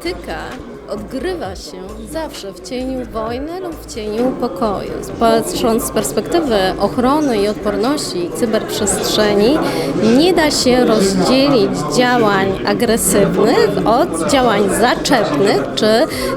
dotyka odgrywa się zawsze w cieniu wojny lub w cieniu pokoju. Patrząc z perspektywy ochrony i odporności cyberprzestrzeni, nie da się rozdzielić działań agresywnych od działań zaczepnych czy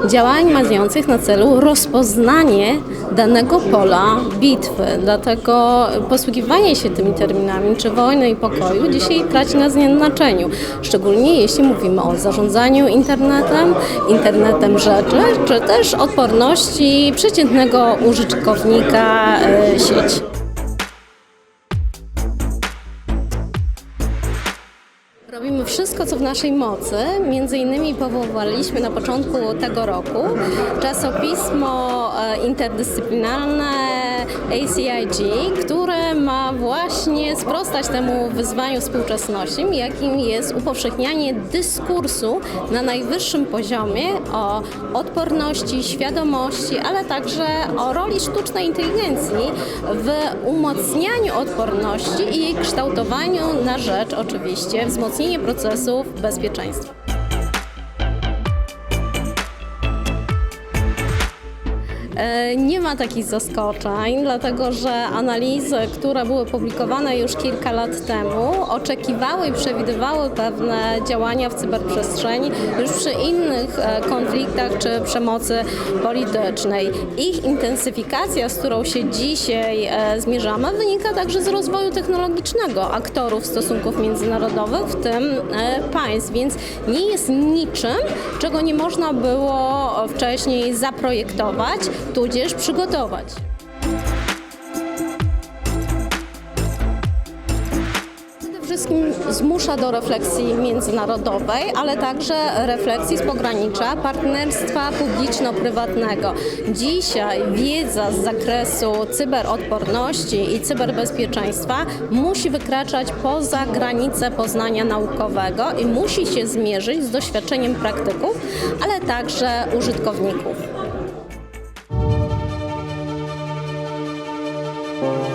działań mających na celu rozpoznanie danego pola bitwy. Dlatego posługiwanie się tymi terminami, czy wojny i pokoju, dzisiaj traci na znaczeniu. Szczególnie jeśli mówimy o zarządzaniu internetem, internetem rzeczy, czy też odporności przeciętnego użytkownika e, sieci. Robimy wszystko, co w naszej mocy. Między innymi powołaliśmy na początku tego roku czasopismo e, interdyscyplinarne ACIG, które ma właśnie sprostać temu wyzwaniu współczesności, jakim jest upowszechnianie dyskursu na najwyższym poziomie o odporności, świadomości, ale także o roli sztucznej inteligencji w umocnianiu odporności i jej kształtowaniu na rzecz oczywiście wzmocnienia procesów bezpieczeństwa. Nie ma takich zaskoczeń, dlatego że analizy, które były publikowane już kilka lat temu, oczekiwały i przewidywały pewne działania w cyberprzestrzeni już przy innych e, konfliktach czy przemocy politycznej. Ich intensyfikacja, z którą się dzisiaj e, zmierzamy, wynika także z rozwoju technologicznego aktorów stosunków międzynarodowych, w tym e, państw, więc nie jest niczym, czego nie można było wcześniej zaprojektować, tudzież przygotować. Wszystkim zmusza do refleksji międzynarodowej, ale także refleksji z pogranicza partnerstwa publiczno-prywatnego. Dzisiaj wiedza z zakresu cyberodporności i cyberbezpieczeństwa musi wykraczać poza granice poznania naukowego i musi się zmierzyć z doświadczeniem praktyków, ale także użytkowników. Thank you.